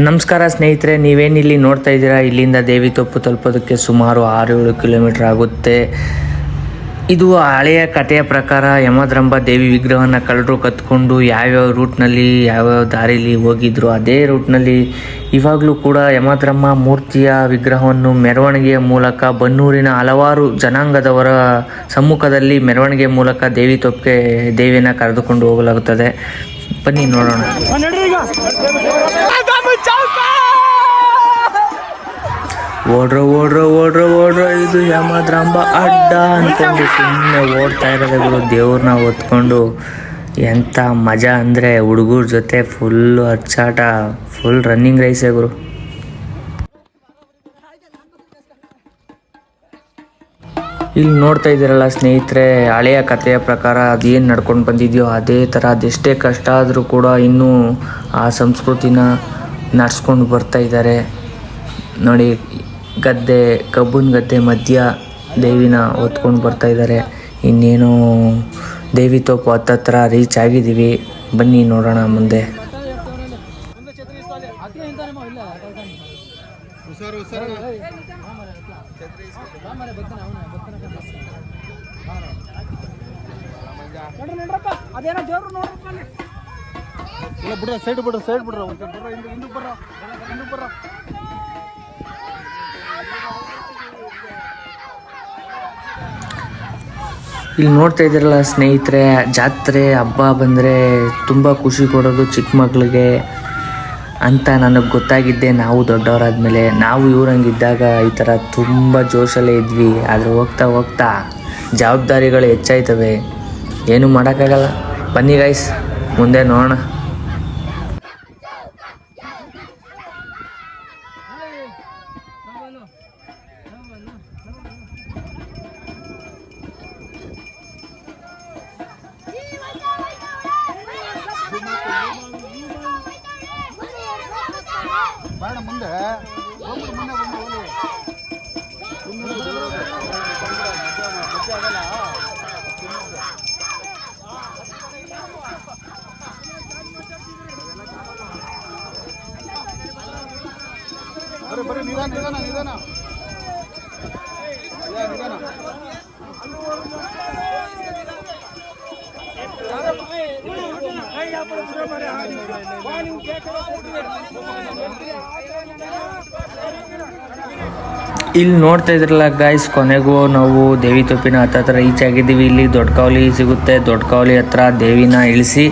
ನಮಸ್ಕಾರ ಸ್ನೇಹಿತರೆ ನೀವೇನಿಲ್ಲಿ ನೋಡ್ತಾ ಇದ್ದೀರಾ? ಇಲ್ಲಿಂದ ದೇವಿ ತೊಪ್ಪು ತಲುಪೋದಕ್ಕೆ ಸುಮಾರು ಆರು ಏಳು ಕಿಲೋಮೀಟರ್ ಆಗುತ್ತೆ. ಇದು ಹಳೆಯ ಕಥೆಯ ಪ್ರಕಾರ ಯಮದ್ರಂಬ ದೇವಿ ವಿಗ್ರಹವನ್ನು ಕಳ್ಳರು ಕತ್ಕೊಂಡು ಯಾವ್ಯಾವ ರೂಟ್ನಲ್ಲಿ, ಯಾವ್ಯಾವ ದಾರಿಲಿ ಹೋಗಿದ್ರು, ಅದೇ ರೂಟ್ನಲ್ಲಿ ಇವಾಗಲೂ ಕೂಡ ಯಮದ್ರಮ್ಮ ಮೂರ್ತಿಯ ವಿಗ್ರಹವನ್ನು ಮೆರವಣಿಗೆಯ ಮೂಲಕ ಬನ್ನೂರಿನ ಹಲವಾರು ಜನಾಂಗದವರ ಸಮ್ಮುಖದಲ್ಲಿ ಮೆರವಣಿಗೆ ಮೂಲಕ ದೇವಿ ತೊಪ್ಪಿಗೆ ದೇವಿಯನ್ನು ಕರೆದುಕೊಂಡು ಹೋಗಲಾಗುತ್ತದೆ. ಬನ್ನಿ ನೋಡೋಣ. ಓಡ್ರ ಓಡ್ರ ಓಡ್ರ ಓಡ್ರ, ಇದು ಯಮದ್ರಾಂಬ ಅಡ್ಡ ಅಂದ್ಕೊಂಡು ಸುಮ್ಮನೆ ಓಡ್ತಾ ಇರೋದೆ ಗುರು. ದೇವ್ರನ್ನ ಹೊತ್ಕೊಂಡು ಎಂಥ ಮಜಾ ಅಂದರೆ ಹುಡುಗರ ಜೊತೆ ಫುಲ್ಲು ಅಚ್ಚಾಟ ಫುಲ್ ರನ್ನಿಂಗ್ ರೈಸೇ ಗುರು. ಇಲ್ಲಿ ನೋಡ್ತಾ ಇದ್ದೀರಲ್ಲ ಸ್ನೇಹಿತರೆ, ಹಳೆಯ ಕಥೆಯ ಪ್ರಕಾರ ಅದೇನು ನಡ್ಕೊಂಡು ಬಂದಿದೆಯೋ ಅದೇ ಥರ ಅದೆಷ್ಟೇ ಕಷ್ಟ ಆದರೂ ಕೂಡ ಇನ್ನೂ ಆ ಸಂಸ್ಕೃತಿನ ನಡೆಸ್ಕೊಂಡು ಬರ್ತಾ ಇದ್ದಾರೆ. ನೋಡಿ ಗದ್ದೆ, ಕಬ್ಬಿನ ಗದ್ದೆ ಮಧ್ಯ ದೇವಿನ ಹೊತ್ಕೊಂಡು ಬರ್ತಾ ಇದ್ದಾರೆ ಇನ್ನೇನು ದೇವಿ ತೋಪು ಹತ್ತತ್ರ ರೀಚ್ ಆಗಿದ್ದೀವಿ. ಬನ್ನಿ ನೋಡೋಣ ಮುಂದೆ. ಸೈಡ್ ಬಿಡ್ರ ಸೈಡ್ ಬಿಡ್ರ ಸ್ವಲ್ಪ ಬರ್ರ, ಹಿಂದೆ ಬರ್ರ ಹಿಂದಕ್ಕೆ ಬರ್ರ ಇಲ್ಲಿ ನೋಡ್ತಾ ಇದ್ದೀರಲ್ಲ ಸ್ನೇಹಿತರೆ, ಜಾತ್ರೆ, ಹಬ್ಬ ಬಂದರೆ ತುಂಬ ಖುಷಿ ಕೊಡೋದು ಚಿಕ್ಕ ಮಕ್ಳಿಗೆ ಅಂತ ನನಗೆ ಗೊತ್ತಾಗಿದ್ದೆ. ನಾವು ದೊಡ್ಡವರಾದ್ಮೇಲೆ, ನಾವು ಇವ್ರಂಗಿದ್ದಾಗ ಈ ಥರ ತುಂಬ ಜೋಶಲ್ಲೇ ಇದ್ವಿ. ಆದರೆ ಹೋಗ್ತಾ ಹೋಗ್ತಾ ಜವಾಬ್ದಾರಿಗಳು ಹೆಚ್ಚಾಯ್ತವೆ. ಏನೂ ಮಾಡೋಕ್ಕಾಗಲ್ಲ. ಬನ್ನಿ ಗೈಸ್ ಮುಂದೆ ನೋಡೋಣ. ಇಲ್ಲಿ ನೋಡ್ತಾ ಇದ್ರಲ್ಲ ಗಾಯ್ಸ್ ಕೊನೆಗೂ ನಾವು ದೇವಿ ತೊಪ್ಪಿನ ಹತ್ತತ್ರ ರೀಚ್ ಆಗಿದ್ದೀವಿ. ಇಲ್ಲಿ ದೊಡ್ಡ ಕಾವಲಿ ಸಿಗುತ್ತೆ. ದೊಡ್ಡ ಕಾವಲಿ ಹತ್ರ ದೇವಿನ ಇಳಿಸಿ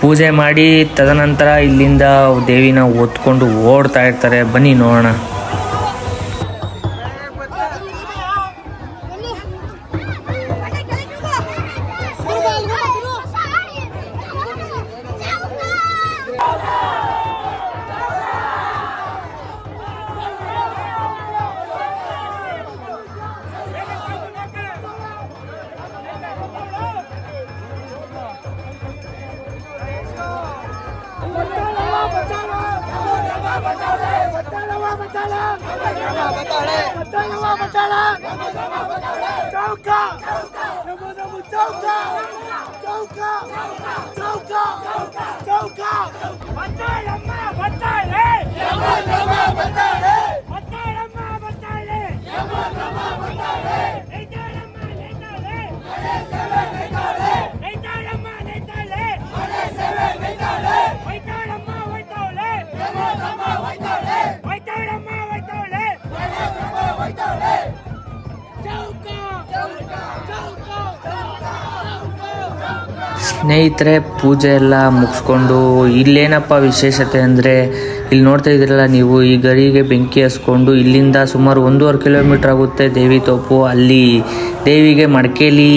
ಪೂಜೆ ಮಾಡಿ ತದನಂತರ ಇಲ್ಲಿಂದ ದೇವಿನ ಹೊತ್ಕೊಂಡು ಓಡ್ತಾ ಇರ್ತಾರೆ. ಬನ್ನಿ ನೋಡೋಣ. 蟑螂要不要麻烦倒下来麻烦要不要麻烦倒下来麻烦要不要麻烦倒下来要不要麻烦倒下来走开走开要不要那么走开走开走开走开走开走开走开我的人麻烦倒下来要不要那么麻烦倒下来麻烦要不要那么麻烦倒下来要不要那么麻烦倒下来 ಸ್ನೇಹಿತರೆ, ಪೂಜೆ ಎಲ್ಲ ಮುಗಿಸ್ಕೊಂಡು ಇಲ್ಲೇನಪ್ಪ ವಿಶೇಷತೆ ಅಂದರೆ, ಇಲ್ಲಿ ನೋಡ್ತಾ ಇದ್ದೀರಲ್ಲ ನೀವು, ಈ ಗರಿಗೆ ಬೆಂಕಿ ಹಸ್ಕೊಂಡು ಇಲ್ಲಿಂದ ಸುಮಾರು ಒಂದೂವರೆ ಕಿಲೋಮೀಟ್ರ್ ಆಗುತ್ತೆ ದೇವಿ ತೋಪು. ಅಲ್ಲಿ ದೇವಿಗೆ ಮಡಿಕೇಲಿ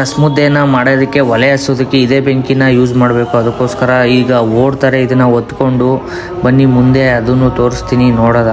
ರಸಮುದ್ದೆನ ಮಾಡೋದಕ್ಕೆ, ಒಲೆ ಹಸೋದಕ್ಕೆ ಇದೇ ಬೆಂಕಿನ ಯೂಸ್ ಮಾಡಬೇಕು. ಅದಕ್ಕೋಸ್ಕರ ಈಗ ಓಡ್ತಾರೆ, ಇದನ್ನು ಒತ್ಕೊಂಡು ಬನ್ನಿ, ಮುಂದೆ ಅದನ್ನು ತೋರಿಸ್ತೀನಿ ನೋಡೋದ?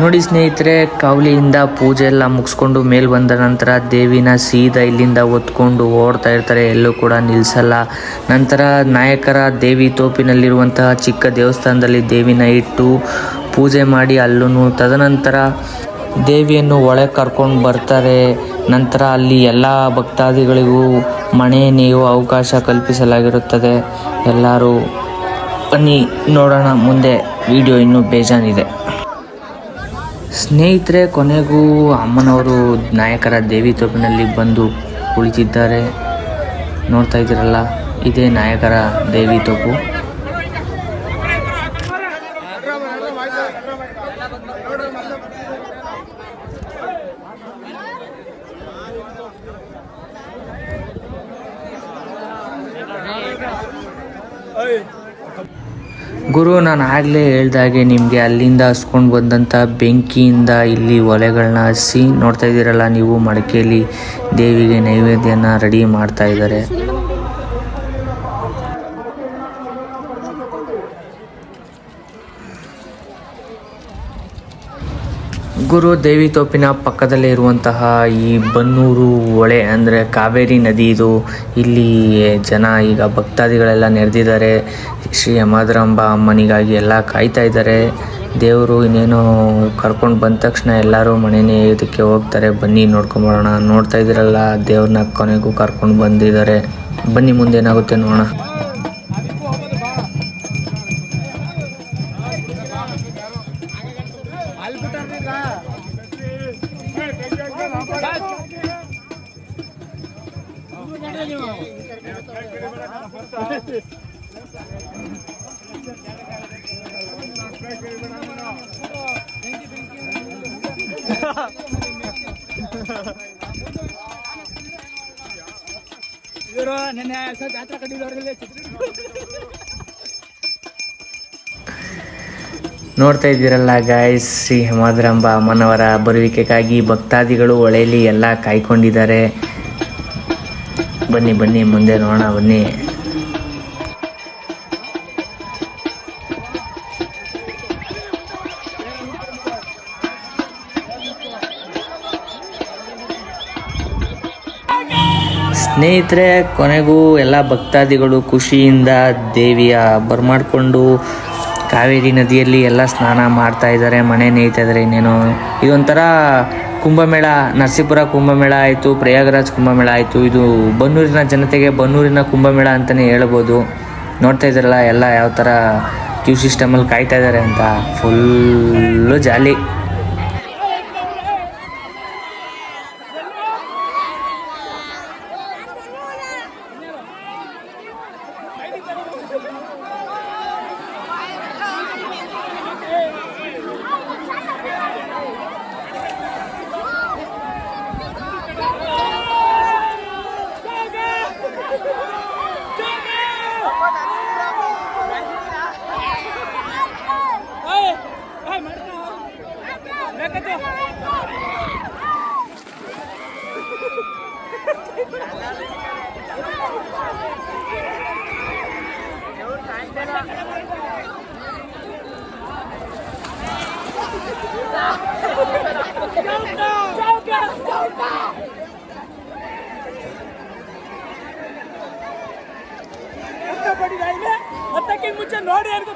ನೋಡಿ ಸ್ನೇಹಿತರೆ ಕಾವಲಿಯಿಂದ ಪೂಜೆ ಎಲ್ಲ ಮುಗಿಸ್ಕೊಂಡು ಮೇಲೆ ಬಂದ ನಂತರ ದೇವಿನ ಸೀದಾ ಇಲ್ಲಿಂದ ಹೊತ್ಕೊಂಡು ಓಡ್ತಾ ಇರ್ತಾರೆ, ಎಲ್ಲೂ ಕೂಡ ನಿಲ್ಲಿಸಲ್ಲ ನಂತರ ನಾಯಕರ ದೇವಿ ತೋಪಿನಲ್ಲಿರುವಂತಹ ಚಿಕ್ಕ ದೇವಸ್ಥಾನದಲ್ಲಿ ದೇವಿನ ಇಟ್ಟು ಪೂಜೆ ಮಾಡಿ ಅಲ್ಲೂ ತದನಂತರ ದೇವಿಯನ್ನು ಒಳಗೆ ಕರ್ಕೊಂಡು ಬರ್ತಾರೆ. ನಂತರ ಅಲ್ಲಿ ಎಲ್ಲ ಭಕ್ತಾದಿಗಳಿಗೂ ಮನೆ ನೀವು ಅವಕಾಶ ಕಲ್ಪಿಸಲಾಗಿರುತ್ತದೆ. ಎಲ್ಲರೂ ಬನ್ನಿ ನೋಡೋಣ, ಮುಂದೆ ವಿಡಿಯೋ ಇನ್ನೂ ಬೇಜಾನಿದೆ ಸ್ನೇಹಿತರೆ ಕೊನೆಗೂ ಅಮ್ಮನವರು ನಾಯಕರ ದೇವಿ ತೋಪಿನಲ್ಲಿ ಬಂದು ಕುಳಿತಿದ್ದಾರೆ. ನೋಡ್ತಾ ಇದ್ದೀರಲ್ಲ ಇದೇ ನಾಯಕರ ದೇವಿ ತೋಪು. ಗುರು, ನಾನು ಆಗಲೇ ಹೇಳ್ದಾಗೆ ನಿಮಗೆ ಅಲ್ಲಿಂದ ಹಸ್ಕೊಂಡು ಬಂದಂಥ ಬೆಂಕಿಯಿಂದ ಇಲ್ಲಿ ಒಲೆಗಳನ್ನ ಹಸಿ ನೋಡ್ತಾ ಇದ್ದೀರಲ್ಲ ನೀವು ಮಡಕೆಯಲ್ಲಿ ದೇವಿಗೆ ನೈವೇದ್ಯನ ರೆಡಿ ಮಾಡ್ತಾ ಇದ್ದಾರೆ. ಗುರು ದೇವಿ ತೋಪಿನ ಪಕ್ಕದಲ್ಲೇ ಇರುವಂತಹ ಈ ಬನ್ನೂರು ಹೊಳೆ ಅಂದರೆ ಕಾವೇರಿ ನದಿ ಇದು. ಇಲ್ಲಿ ಜನ ಈಗ ಭಕ್ತಾದಿಗಳೆಲ್ಲ ನೆರೆದಿದ್ದಾರೆ. ಶ್ರೀ ಯಮದ್ರಂಬ ಅಮ್ಮನಿಗಾಗಿ ಎಲ್ಲ ಕಾಯ್ತಾ ಇದ್ದಾರೆ. ದೇವರು ಇನ್ನೇನು ಕರ್ಕೊಂಡು ಬಂದ ತಕ್ಷಣ ಎಲ್ಲರೂ ಮನೆಯೇ ಇದಕ್ಕೆ ಹೋಗ್ತಾರೆ. ಬನ್ನಿ ನೋಡ್ಕೊಂಬರೋಣ. ನೋಡ್ತಾ ಇದ್ದೀರಲ್ಲ ದೇವ್ರನ್ನ ಕೊನೆಗೂ ಕರ್ಕೊಂಡು ಬಂದಿದ್ದಾರೆ. ಬನ್ನಿ ಮುಂದೆ ಏನಾಗುತ್ತೆ ನೋಡೋಣ. ನೋಡ್ತಾ ಇದ್ದೀರಲ್ಲ ಗಾಯ್ಸ್ ಶ್ರೀ ಹೇಮಾದ್ರಂಬ ಅಮ್ಮನವರ ಬರುವಿಕೆಗಾಗಿ ಭಕ್ತಾದಿಗಳು ಒಳೆಯಲ್ಲಿ ಎಲ್ಲ ಕಾಯ್ಕೊಂಡಿದ್ದಾರೆ. ಬನ್ನಿ ಬನ್ನಿ, ಮುಂದೆ ನೋಡೋಣ, ಬನ್ನಿ. ಸ್ನೇಹಿತರೆ, ಕೊನೆಗೂ ಎಲ್ಲ ಭಕ್ತಾದಿಗಳು ಖುಷಿಯಿಂದ ದೇವಿಯ ಬರ್ಮಾಡಿಕೊಂಡು ಕಾವೇರಿ ನದಿಯಲ್ಲಿ ಎಲ್ಲ ಸ್ನಾನ ಮಾಡ್ತಾ ಇದ್ದಾರೆ, ಮನೆ ನೇಯ್ತಾ ಇದ್ದಾರೆ ಇನ್ನೇನು. ಇದೊಂಥರ ಕುಂಭಮೇಳ, ನರಸೀಪುರ ಕುಂಭಮೇಳ ಆಯಿತು, ಪ್ರಯಾಗರಾಜ್ ಕುಂಭಮೇಳ ಆಯಿತು. ಇದು ಬನ್ನೂರಿನ ಜನತೆಗೆ ಬನ್ನೂರಿನ ಕುಂಭಮೇಳ ಅಂತಲೇ ಹೇಳ್ಬೋದು. ನೋಡ್ತಾ ಇದ್ದಾರಲ್ಲ, ಎಲ್ಲ ಯಾವ ಥರ ಕ್ಯೂ ಸಿಸ್ಟಮಲ್ಲಿ ಕಾಯ್ತಾ ಇದ್ದಾರೆ ಅಂತ. Full jolly. ಹತ್ತಕ್ಕೆ ಮುಂಚೆ ನೋಡಿ ಅಂತ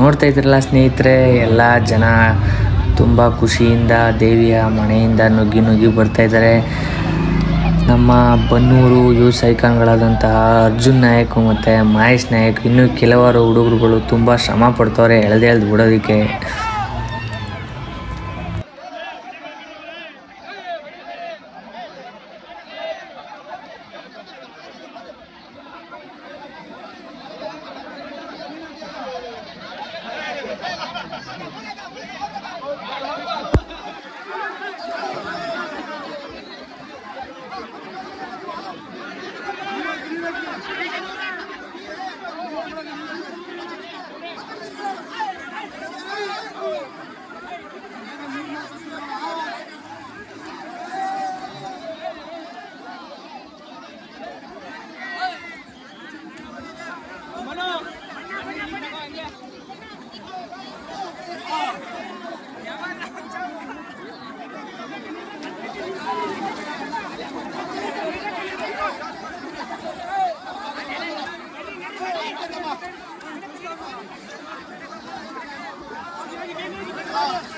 ನೋಡ್ತಾ ಇದ್ರಲ್ಲ ಸ್ನೇಹಿತರೆ, ಎಲ್ಲ ಜನ ತುಂಬ ಖುಷಿಯಿಂದ, ದೇವಿಯ ಮನೆಯಿಂದ ನುಗ್ಗಿ ನುಗ್ಗಿ ಬರ್ತಾ ಇದ್ದಾರೆ. ನಮ್ಮ ಬನ್ನೂರು ಯೂಸ್ ಸೈಕಾನ್ಗಳಾದಂತಹ ಅರ್ಜುನ್ ನಾಯಕ್ ಮತ್ತು ಮಹೇಶ್ ನಾಯಕ್, ಇನ್ನೂ ಕೆಲವರು ಹುಡುಗರುಗಳು ತುಂಬ ಶ್ರಮ ಪಡ್ತವ್ರೆ, ಎಳ್ದು ಎಳ್ದು ಬಿಡೋದಕ್ಕೆ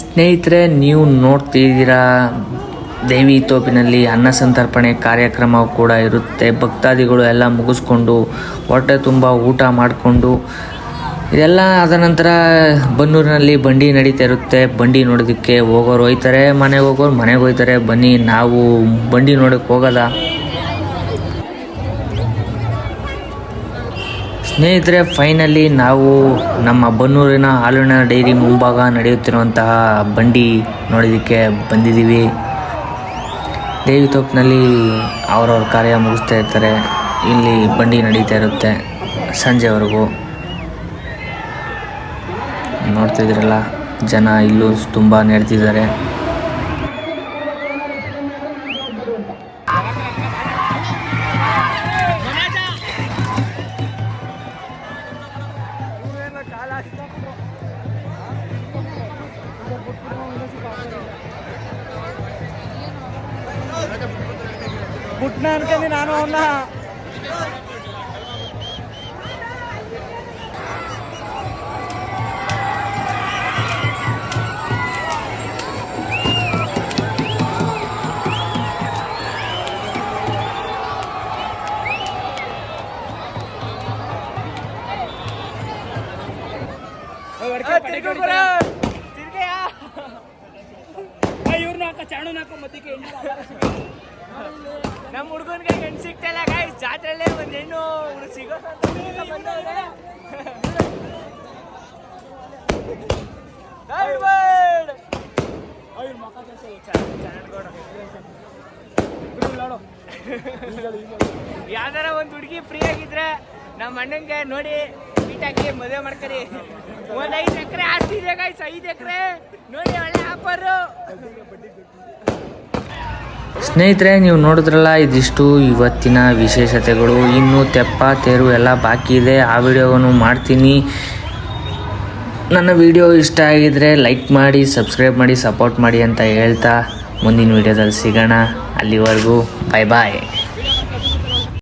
ಸ್ನೇಹಿತರೆ, ನೀವು ನೋಡ್ತಿದ್ದೀರಾ, ದೇವಿ ತೋಪಿನಲ್ಲಿ ಅನ್ನ ಸಂತರ್ಪಣೆ ಕಾರ್ಯಕ್ರಮ ಕೂಡ ಇರುತ್ತೆ. ಭಕ್ತಾದಿಗಳು ಎಲ್ಲ ಮುಗಿಸ್ಕೊಂಡು, ಹೊಟ್ಟೆ ತುಂಬ ಊಟ ಮಾಡಿಕೊಂಡು, ಇದೆಲ್ಲ ಆದ ನಂತರ ಬನ್ನೂರಿನಲ್ಲಿ ಬಂಡಿ ನಡೀತಾ ಇರುತ್ತೆ. ಬಂಡಿ ನೋಡೋದಕ್ಕೆ ಹೋಗೋರು ಹೋಯ್ತಾರೆ ಮನೆಗೆ ಹೋಗೋರು ಮನೆಗೆ ಹೋಯ್ತಾರೆ ಬನ್ನಿ, ನಾವು ಬಂಡಿ ನೋಡೋಕ್ಕೆ ಹೋಗೋದ ಸ್ನೇಹಿತರೆ ಫೈನಲಿ ನಾವು ನಮ್ಮ ಬನ್ನೂರಿನ ಹಾಲಿನ ಡೈರಿ ಮುಂಭಾಗ ನಡೆಯುತ್ತಿರುವಂತಹ ಬಂಡಿ ನೋಡೋದಕ್ಕೆ ಬಂದಿದ್ದೀವಿ. ದೇವಿ ತೋಪಿನಲ್ಲಿ ಅವರವ್ರ ಕಾರ್ಯ ಮುಗಿಸ್ತಾ ಇರ್ತಾರೆ. ಇಲ್ಲಿ ಬಂಡಿ ನಡೀತಾ ಇರುತ್ತೆ ಸಂಜೆವರೆಗೂ. ನೋಡ್ತಿದ್ದೀರಲ್ಲ, ಜನ ಇಲ್ಲೂ ತುಂಬ ನೆಡ್ತಿದ್ದಾರೆ పుట్టినానికని నాన్న ఉన్నా. ಇವ್ರನ್ನ ಹಾಕ ಚಾಣೂನ್ ಹಾಕೋ ಮತ್ತಿಗೆ ನಮ್ಮ ಹುಡುಗನ್ಗೆ ಹೆಣ್ಣು ಸಿಗ್ತಲ್ಲ ಗಾಯ್ಸ್ ಜಾತ್ರೆಲ್ಲೇ ಒಂದು ಹೆಣ್ಣು ಸಿಗೋ ಯಾವ್ದಾರ ಒಂದು ಹುಡುಗಿ ಫ್ರೀ ಆಗಿದ್ರೆ ನಮ್ಮ ಅಣ್ಣಂಗೆ ನೋಡಿ ನೀಟಾಗಿ ಮದುವೆ ಮಾಡ್ಕರಿ. ಒಂದ್ ಐದು ಎಕರೆ ಆಸ್ತಿ ಇದೆ ಗಾಯ್ಸ್ ಐದು ಎಕರೆ. ನೋಡಿ ಒಳ್ಳೆ पर ಸ್ನೇಹಿತರೆ, ನೀವು ನೋಡಿದ್ರಲ್ಲ, ಇದಿಷ್ಟು ಇವತ್ತಿನ ವಿಶೇಷತೆಗಳು. ಇನ್ನು ತೆಪ್ಪ, ತೇರು ಎಲ್ಲ ಬಾಕಿ ಇದೆ. ಆ ವಿಡಿಯೋವನ್ನು ಮಾಡ್ತೀನಿ. ನನ್ನ ವಿಡಿಯೋ ಇಷ್ಟ ಆಗಿದ್ರೆ ಲೈಕ್ ಮಾಡಿ, ಸಬ್ಸ್ಕ್ರೈಬ್ ಮಾಡಿ, ಸಪೋರ್ಟ್ ಮಾಡಿ ಅಂತ ಹೇಳ್ತಾ ಮುಂದಿನ ವಿಡಿಯೋದಲ್ಲಿ ಸಿಗೋಣ. ಅಲ್ಲಿವರೆಗೂ ಬಾಯ್ ಬಾಯ್